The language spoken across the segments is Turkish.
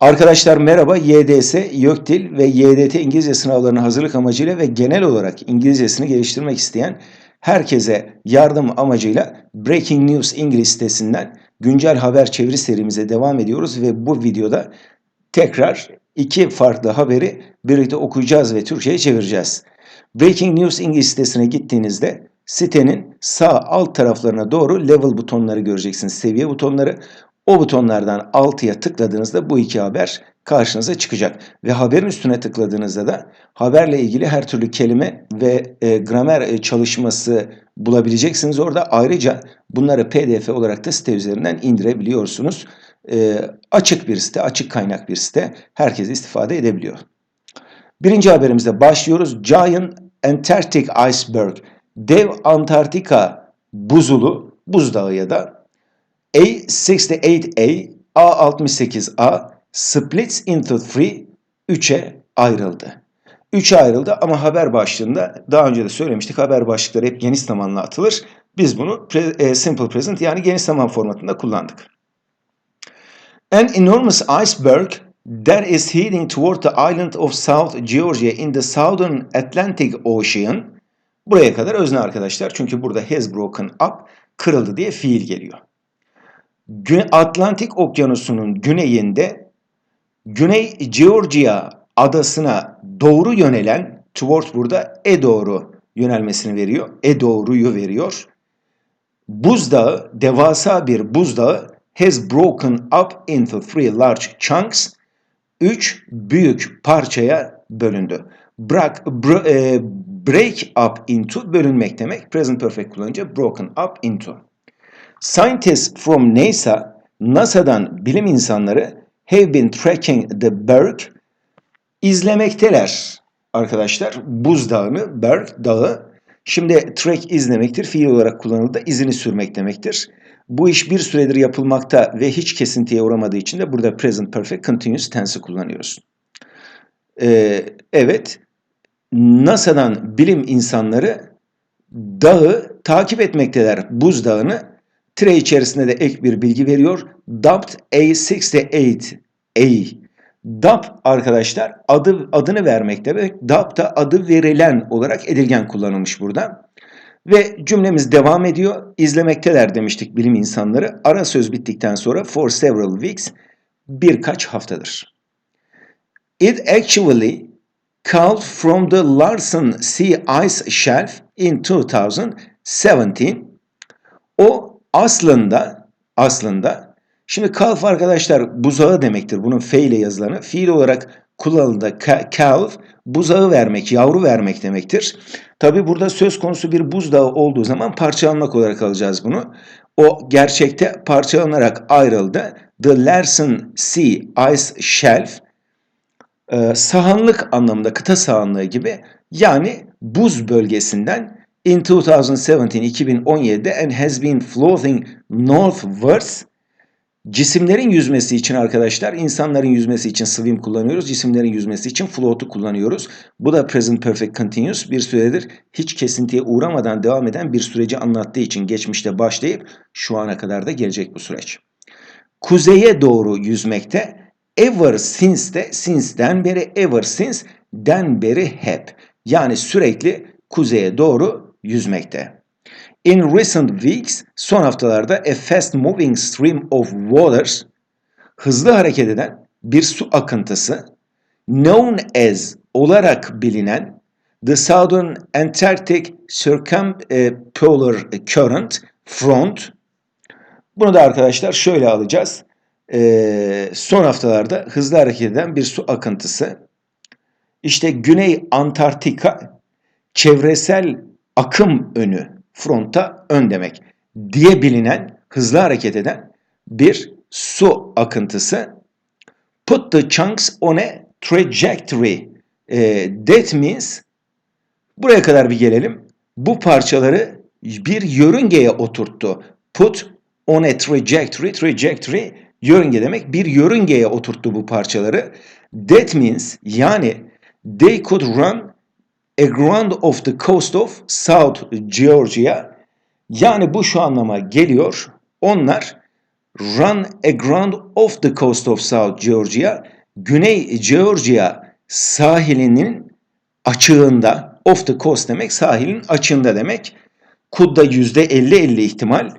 Arkadaşlar merhaba. YDS, YÖKDİL ve YDT İngilizce sınavlarına hazırlık amacıyla ve genel olarak İngilizcesini geliştirmek isteyen herkese yardım amacıyla Breaking News İngiliz sitesinden güncel haber çeviri serimize devam ediyoruz ve bu videoda tekrar iki farklı haberi birlikte okuyacağız ve Türkçe'ye çevireceğiz. Breaking News İngiliz sitesine gittiğinizde sitenin sağ alt taraflarına doğru level butonları göreceksiniz. Seviye butonları. O butonlardan altıya tıkladığınızda bu iki haber karşınıza çıkacak. Ve haberin üstüne tıkladığınızda da haberle ilgili her türlü kelime ve e, gramer e, çalışması bulabileceksiniz orada. Ayrıca bunları pdf olarak da site üzerinden indirebiliyorsunuz. E, açık bir site, açık kaynak bir site. Herkes istifade edebiliyor. Birinci haberimize başlıyoruz. Giant Antarctic Iceberg. Dev Antarktika buzulu, buzdağı ya da A68A, A68A splits into three, 3'e ayrıldı. 3'e ayrıldı ama haber başlığında daha önce de söylemiştik haber başlıkları hep geniş zamanla atılır. Biz bunu pre, e, simple present yani geniş zaman formatında kullandık. An enormous iceberg that is heading toward the island of South Georgia in the southern Atlantic Ocean. Buraya kadar özne arkadaşlar çünkü burada has broken up kırıldı diye fiil geliyor. Atlantik Okyanusu'nun güneyinde Güney Georgia adasına doğru yönelen toward burada e doğru yönelmesini veriyor. E doğruyu veriyor. Buzdağı, devasa bir buzdağı has broken up into three large chunks. Üç büyük parçaya bölündü. Break, br e, break up into bölünmek demek. Present perfect kullanınca broken up into. Scientists from NASA, NASA'dan bilim insanları have been tracking the berg, izlemekteler arkadaşlar. Buzdağını, berg dağı. Şimdi track izlemektir. Fiil olarak kullanıldı. izini sürmek demektir. Bu iş bir süredir yapılmakta ve hiç kesintiye uğramadığı için de burada present perfect continuous tense'i kullanıyoruz. Ee, evet, NASA'dan bilim insanları dağı takip etmekteler. Buzdağını Tire içerisinde de ek bir bilgi veriyor. Dubbed A68A. Dub arkadaşlar adı adını vermekte ve dub da adı verilen olarak edilgen kullanılmış burada. Ve cümlemiz devam ediyor. İzlemekteler demiştik bilim insanları. Ara söz bittikten sonra for several weeks birkaç haftadır. It actually called from the Larsen Sea Ice Shelf in 2017. O aslında aslında şimdi kalf arkadaşlar buzağı demektir. Bunun fe ile yazılanı. Fiil olarak kullanıldığında kalf buzağı vermek, yavru vermek demektir. Tabi burada söz konusu bir buzdağı olduğu zaman parçalanmak olarak alacağız bunu. O gerçekte parçalanarak ayrıldı. The Larsen Sea Ice Shelf e, sahanlık anlamında kıta sahanlığı gibi yani buz bölgesinden in 2017 2017'de and has been floating northwards cisimlerin yüzmesi için arkadaşlar insanların yüzmesi için swim kullanıyoruz. Cisimlerin yüzmesi için float'u kullanıyoruz. Bu da present perfect continuous bir süredir hiç kesintiye uğramadan devam eden bir süreci anlattığı için geçmişte başlayıp şu ana kadar da gelecek bu süreç. Kuzeye doğru yüzmekte ever since de since'den beri ever since den beri hep yani sürekli kuzeye doğru yüzmekte. In recent weeks, son haftalarda a fast moving stream of waters, hızlı hareket eden bir su akıntısı, known as olarak bilinen the Southern Antarctic Circumpolar Current Front. Bunu da arkadaşlar şöyle alacağız. Ee, son haftalarda hızlı hareket eden bir su akıntısı. İşte Güney Antarktika çevresel akım önü, fronta ön demek diye bilinen, hızlı hareket eden bir su akıntısı. Put the chunks on a trajectory. E, that means buraya kadar bir gelelim. Bu parçaları bir yörüngeye oturttu. Put on a trajectory. Trajectory yörünge demek. Bir yörüngeye oturttu bu parçaları. That means yani they could run around of the coast of South Georgia. Yani bu şu anlama geliyor. Onlar run aground off the coast of South Georgia, Güney Georgia sahilinin açığında, off the coast demek sahilin açığında demek. Could %50-50 ihtimal.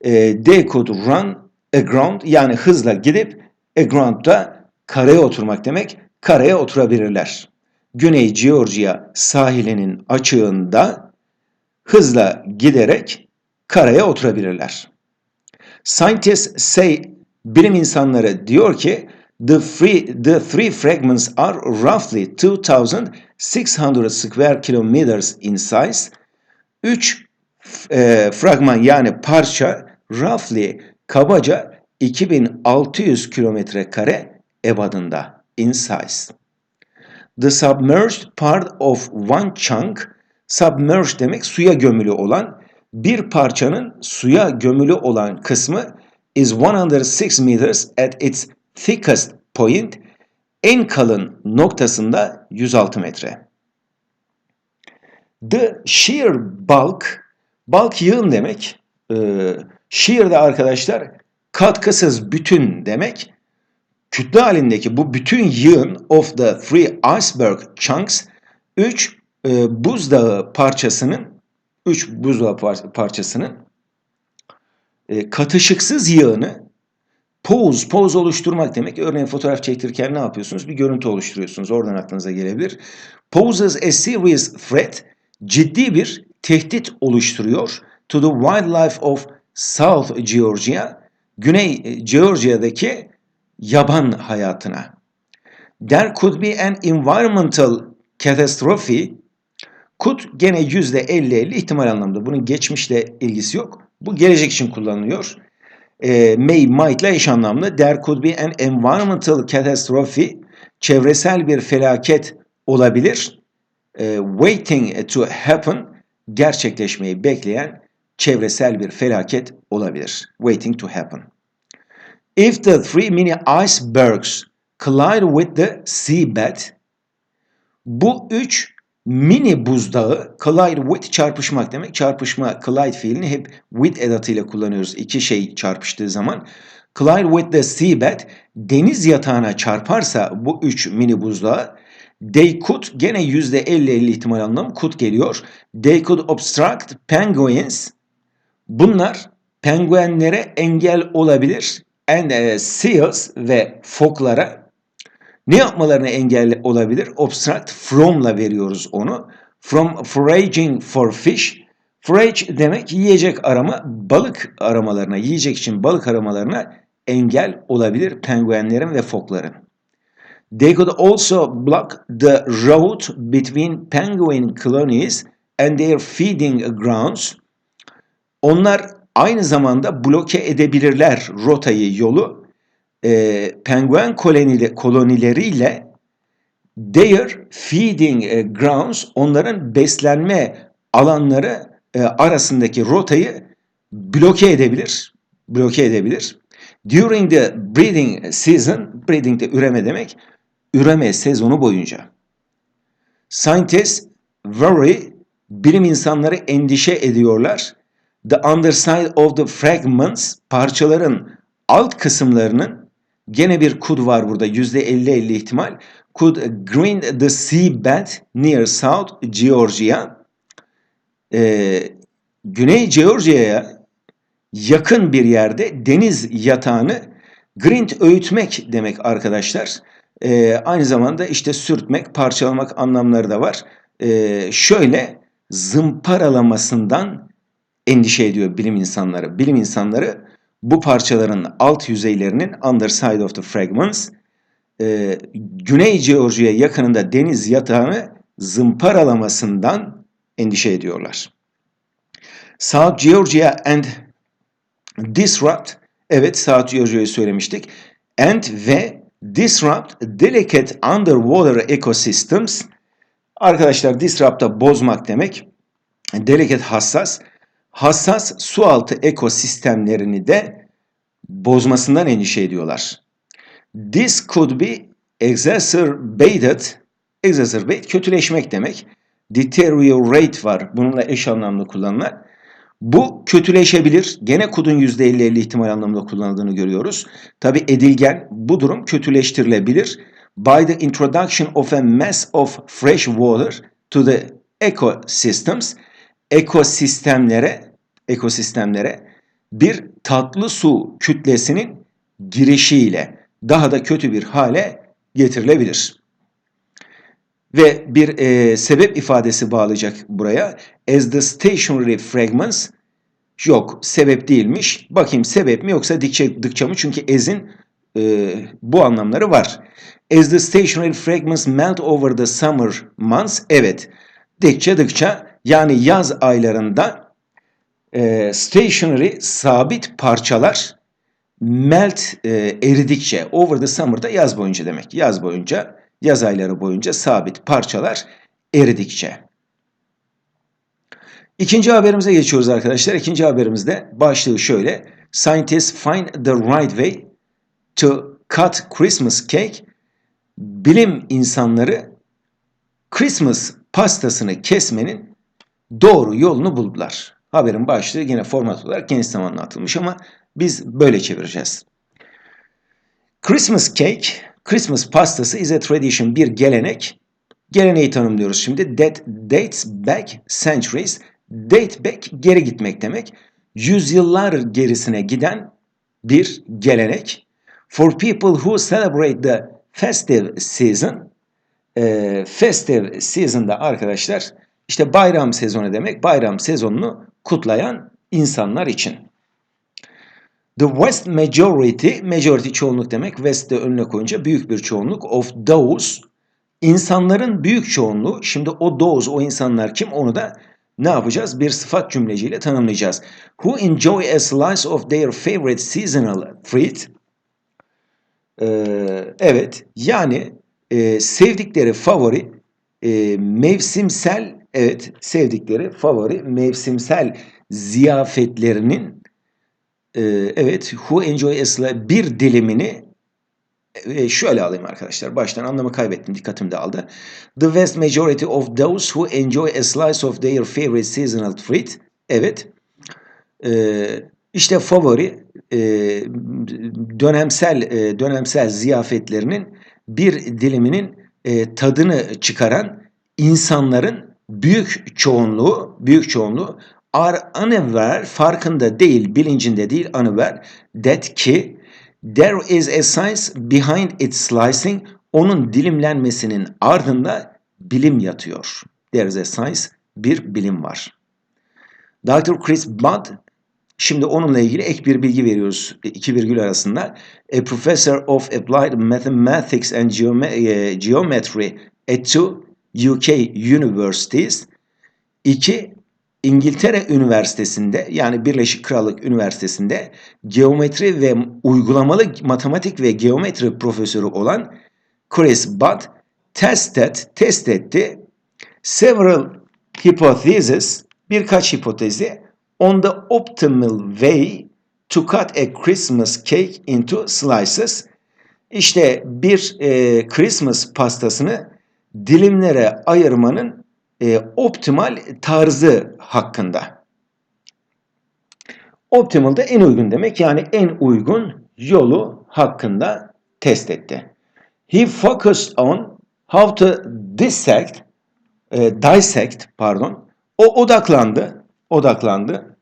E, they could run aground yani hızla gidip aground'da karaya oturmak demek. Karaya oturabilirler. Güney Georgia sahilinin açığında hızla giderek karaya oturabilirler. Scientists say bilim insanları diyor ki the three, the three fragments are roughly 2600 square kilometers in size. Üç e, fragman yani parça roughly kabaca 2600 kilometre kare ebadında in size. The submerged part of one chunk submerged demek suya gömülü olan bir parçanın suya gömülü olan kısmı is 106 meters at its thickest point en kalın noktasında 106 metre. The shear bulk bulk yığın demek. Ee, shear de arkadaşlar katkısız bütün demek. Kütle halindeki bu bütün yığın of the three iceberg chunks 3 e, buzdağı parçasının 3 buzdağı par parçasının e, katışıksız yığını pose, pose oluşturmak demek. Örneğin fotoğraf çektirirken ne yapıyorsunuz? Bir görüntü oluşturuyorsunuz. Oradan aklınıza gelebilir. Poses a serious threat ciddi bir tehdit oluşturuyor to the wildlife of South Georgia, Güney Georgia'daki yaban hayatına. There could be an environmental catastrophe. Could gene %50-50 ihtimal anlamda. Bunun geçmişle ilgisi yok. Bu gelecek için kullanılıyor. E, may, might ile eş anlamlı. There could be an environmental catastrophe. Çevresel bir felaket olabilir. E, waiting to happen. Gerçekleşmeyi bekleyen çevresel bir felaket olabilir. Waiting to happen. If the three mini icebergs collide with the seabed, bu üç mini buzdağı collide with çarpışmak demek. Çarpışma collide fiilini hep with edatıyla kullanıyoruz. İki şey çarpıştığı zaman. Collide with the seabed deniz yatağına çarparsa bu üç mini buzdağı they could gene %50-50 ihtimal anlamı could geliyor. They could obstruct penguins. Bunlar penguenlere engel olabilir. And uh, seals ve foklara ne yapmalarına engel olabilir? Obstruct from'la veriyoruz onu. From foraging for fish. Forage demek yiyecek arama, balık aramalarına, yiyecek için balık aramalarına engel olabilir penguenlerin ve fokların. They could also block the road between penguin colonies and their feeding grounds. Onlar aynı zamanda bloke edebilirler rotayı, yolu e, penguen kolonili, kolonileriyle their feeding e, grounds onların beslenme alanları e, arasındaki rotayı bloke edebilir. Bloke edebilir. During the breeding season, breeding de üreme demek, üreme sezonu boyunca. Scientists worry, bilim insanları endişe ediyorlar. The underside of the fragments, parçaların alt kısımlarının Gene bir could var burada. %50-50 ihtimal. Could grind the seabed near South Georgia. Ee, Güney Georgia'ya yakın bir yerde deniz yatağını grind öğütmek demek arkadaşlar. Ee, aynı zamanda işte sürtmek, parçalamak anlamları da var. Ee, şöyle zımparalamasından endişe ediyor bilim insanları. Bilim insanları bu parçaların alt yüzeylerinin underside of the fragments e, Güney Georgia yakınında deniz yatağını zımparalamasından endişe ediyorlar. South Georgia and disrupt evet South Georgia'yı söylemiştik. And ve disrupt delicate underwater ecosystems arkadaşlar disrupt'a bozmak demek. Delicate hassas hassas sualtı ekosistemlerini de bozmasından endişe ediyorlar. This could be exacerbated, exacerbate kötüleşmek demek. Deteriorate var. Bununla eş anlamlı kullanılan. Bu kötüleşebilir. Gene kudun %50-50 ihtimal anlamında kullanıldığını görüyoruz. Tabi edilgen bu durum kötüleştirilebilir. By the introduction of a mass of fresh water to the ecosystems, ekosistemlere, ekosistemlere bir tatlı su kütlesinin girişiyle daha da kötü bir hale getirilebilir. Ve bir e, sebep ifadesi bağlayacak buraya. As the stationary fragments yok sebep değilmiş. Bakayım sebep mi yoksa dikçe, dıkça mı? Çünkü as'in e, bu anlamları var. As the stationary fragments melt over the summer months. Evet. Dikçe dıkça yani yaz aylarında e, stationary sabit parçalar melt e, eridikçe over the summer'da yaz boyunca demek. Yaz boyunca yaz ayları boyunca sabit parçalar eridikçe. İkinci haberimize geçiyoruz arkadaşlar. İkinci haberimizde başlığı şöyle. Scientists find the right way to cut Christmas cake. Bilim insanları Christmas pastasını kesmenin doğru yolunu buldular. Haberin başlığı yine format olarak geniş zamanla atılmış ama biz böyle çevireceğiz. Christmas cake, Christmas pastası is a tradition, bir gelenek. Geleneği tanımlıyoruz şimdi. That dates back centuries. Date back, geri gitmek demek. Yüzyıllar gerisine giden bir gelenek. For people who celebrate the festive season, e, festive season'da arkadaşlar işte bayram sezonu demek. Bayram sezonunu kutlayan insanlar için. The vast majority, majority çoğunluk demek, West'te önüne koyunca büyük bir çoğunluk of those, insanların büyük çoğunluğu, şimdi o those, o insanlar kim onu da ne yapacağız? Bir sıfat cümleciyle tanımlayacağız. Who enjoy a slice of their favorite seasonal fruit. Ee, evet, yani e, sevdikleri favori e, mevsimsel, evet sevdikleri favori mevsimsel ziyafetlerinin e, evet who enjoy a slice bir dilimini e, şöyle alayım arkadaşlar. Baştan anlamı kaybettim. Dikkatim dağıldı. The vast majority of those who enjoy a slice of their favorite seasonal fruit. Evet. Ee, işte favori e, dönemsel e, dönemsel ziyafetlerinin bir diliminin e, tadını çıkaran insanların büyük çoğunluğu büyük çoğunluğu are unaware farkında değil bilincinde değil unaware that ki There is a science behind its slicing. Onun dilimlenmesinin ardında bilim yatıyor. There is a science, bir bilim var. Dr. Chris Budd, şimdi onunla ilgili ek bir bilgi veriyoruz iki virgül arasında. A professor of applied mathematics and e, geometry at two UK universities. İki İngiltere Üniversitesi'nde yani Birleşik Krallık Üniversitesi'nde geometri ve uygulamalı matematik ve geometri profesörü olan Chris Budd tested, test etti several hypotheses birkaç hipotezi on the optimal way to cut a Christmas cake into slices. İşte bir e, Christmas pastasını dilimlere ayırmanın e, optimal tarzı hakkında. Optimal da en uygun demek yani en uygun yolu hakkında test etti. He focused on how to dissect, e, dissect pardon, o odaklandı, odaklandı.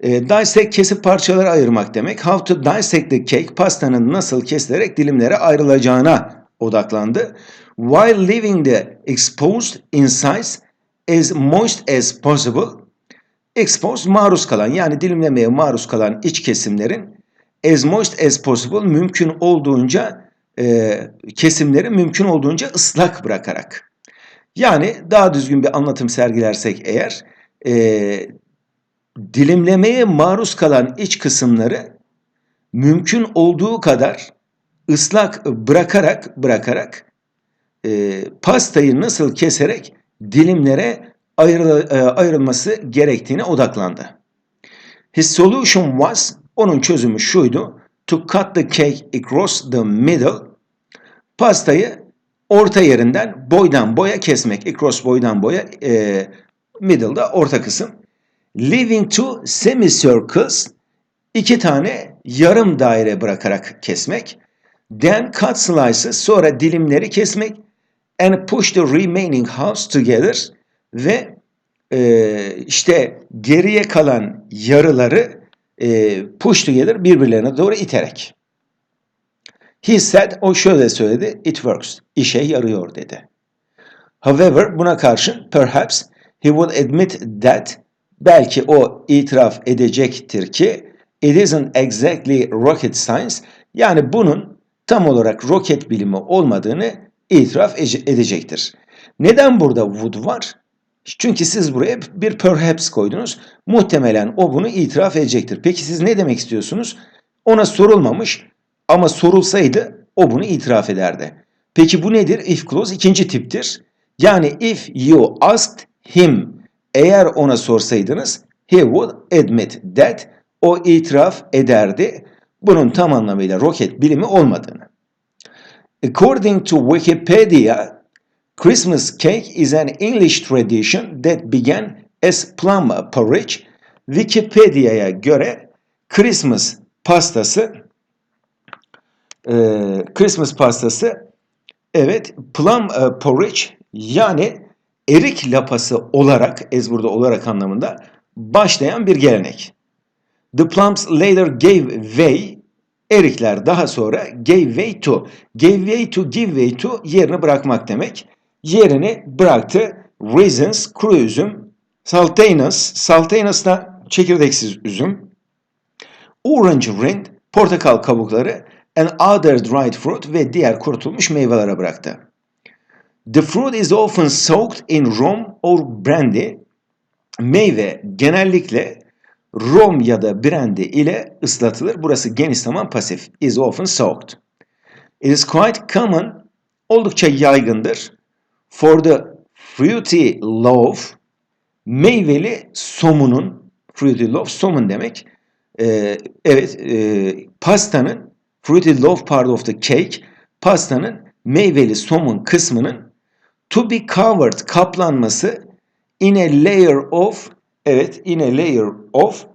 E, dissect kesip parçalara ayırmak demek. How to dissect the cake, pastanın nasıl kesilerek dilimlere ayrılacağına odaklandı while leaving the exposed insides as moist as possible. Exposed maruz kalan yani dilimlemeye maruz kalan iç kesimlerin as moist as possible mümkün olduğunca e, kesimleri mümkün olduğunca ıslak bırakarak. Yani daha düzgün bir anlatım sergilersek eğer e, dilimlemeye maruz kalan iç kısımları mümkün olduğu kadar ıslak bırakarak bırakarak e, pastayı nasıl keserek dilimlere ayrıl, e, ayrılması gerektiğine odaklandı. His solution was, onun çözümü şuydu, to cut the cake across the middle, pastayı orta yerinden boydan boya kesmek, across boydan boya, e, middle'da orta kısım. leaving two semicircles iki tane yarım daire bırakarak kesmek. Then cut slices sonra dilimleri kesmek and push the remaining halves together ve e, işte geriye kalan yarıları e, push together birbirlerine doğru iterek. He said, o şöyle söyledi, it works, işe yarıyor dedi. However, buna karşın perhaps he will admit that belki o itiraf edecektir ki it isn't exactly rocket science yani bunun tam olarak roket bilimi olmadığını itiraf edecektir. Neden burada would var? Çünkü siz buraya bir perhaps koydunuz. Muhtemelen o bunu itiraf edecektir. Peki siz ne demek istiyorsunuz? Ona sorulmamış ama sorulsaydı o bunu itiraf ederdi. Peki bu nedir? If clause ikinci tiptir. Yani if you asked him eğer ona sorsaydınız he would admit that o itiraf ederdi bunun tam anlamıyla roket bilimi olmadığını. According to Wikipedia, Christmas cake is an English tradition that began as plum porridge. Wikipedia'ya göre Christmas pastası e, Christmas pastası evet plum e, porridge yani erik lapası olarak ezburda olarak anlamında başlayan bir gelenek. The plums later gave way erikler daha sonra gave way to gave way to give way to yerini bırakmak demek. Yerini bıraktı. Raisins, kuru üzüm, saltainus, saltainus da çekirdeksiz üzüm, orange rind, portakal kabukları and other dried fruit ve diğer kurutulmuş meyvelere bıraktı. The fruit is often soaked in rum or brandy. Meyve genellikle rom ya da brandy ile ıslatılır. Burası geniş zaman pasif. Is often soaked. It is quite common, oldukça yaygındır. For the fruity loaf, meyveli somunun, fruity loaf somun demek. Ee, evet, e, pastanın, fruity loaf part of the cake, pastanın meyveli somun kısmının to be covered kaplanması in a layer of evet in a layer of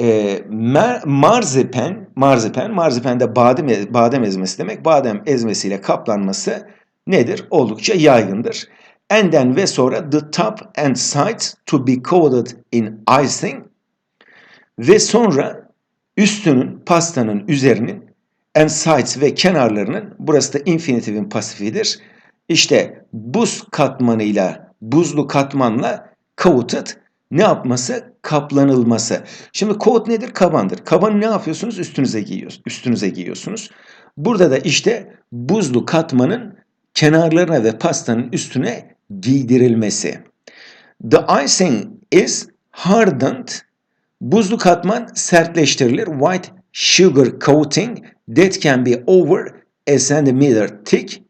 e, mar, marzipan marzipan marzipanda badem badem ezmesi demek. Badem ezmesiyle kaplanması nedir? Oldukça yaygındır. And then ve sonra the top and sides to be coated in icing ve sonra üstünün pastanın üzerinin and sides ve kenarlarının burası da infinitivin pasifidir. İşte buz katmanıyla, buzlu katmanla coated ne yapması? Kaplanılması. Şimdi coat nedir? Kabandır. Kabanı ne yapıyorsunuz? Üstünüze giyiyorsunuz. Üstünüze giyiyorsunuz. Burada da işte buzlu katmanın kenarlarına ve pastanın üstüne giydirilmesi. The icing is hardened. Buzlu katman sertleştirilir. White sugar coating that can be over a centimeter thick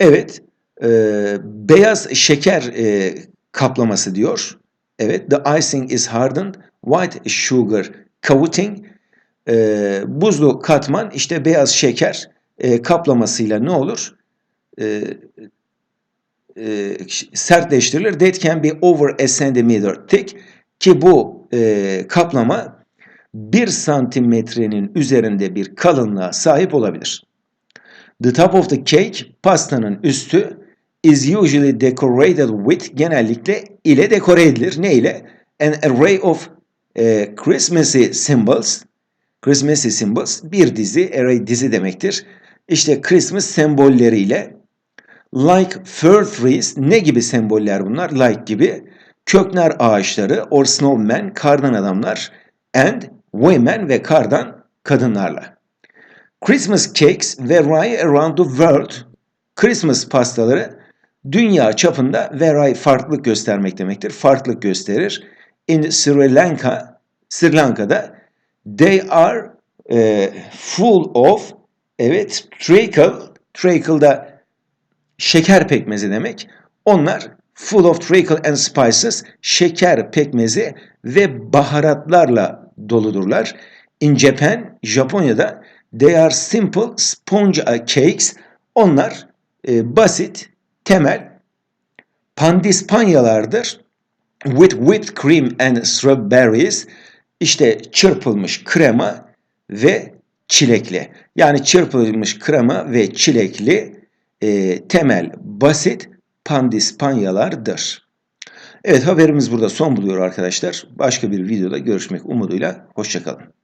Evet, e, beyaz şeker e, kaplaması diyor. Evet, the icing is hardened white sugar coating. E, buzlu katman işte beyaz şeker e, kaplamasıyla ne olur? E, e, sertleştirilir. That can be over a centimeter thick ki bu e, kaplama bir santimetrenin üzerinde bir kalınlığa sahip olabilir. The top of the cake, pastanın üstü is usually decorated with genellikle ile dekore edilir. Ne ile? An array of e, Christmassy symbols. Christmassy symbols bir dizi, array dizi demektir. İşte Christmas sembolleriyle like fir trees ne gibi semboller bunlar? Like gibi köknar ağaçları or snowmen kardan adamlar and women ve kardan kadınlarla. Christmas cakes vary around the world. Christmas pastaları dünya çapında vary farklılık göstermek demektir. Farklılık gösterir. In Sri Lanka, Sri Lanka'da they are e, full of evet treacle, treacle'da şeker pekmezi demek. Onlar full of treacle and spices, şeker pekmezi ve baharatlarla doludurlar. In Japan, Japonya'da They are simple sponge cakes. Onlar e, basit, temel pandispanyalardır. with whipped cream and strawberries işte çırpılmış krema ve çilekli. Yani çırpılmış krema ve çilekli e, temel basit pandispanyalardır. Evet haberimiz burada son buluyor arkadaşlar. Başka bir videoda görüşmek umuduyla. Hoşçakalın.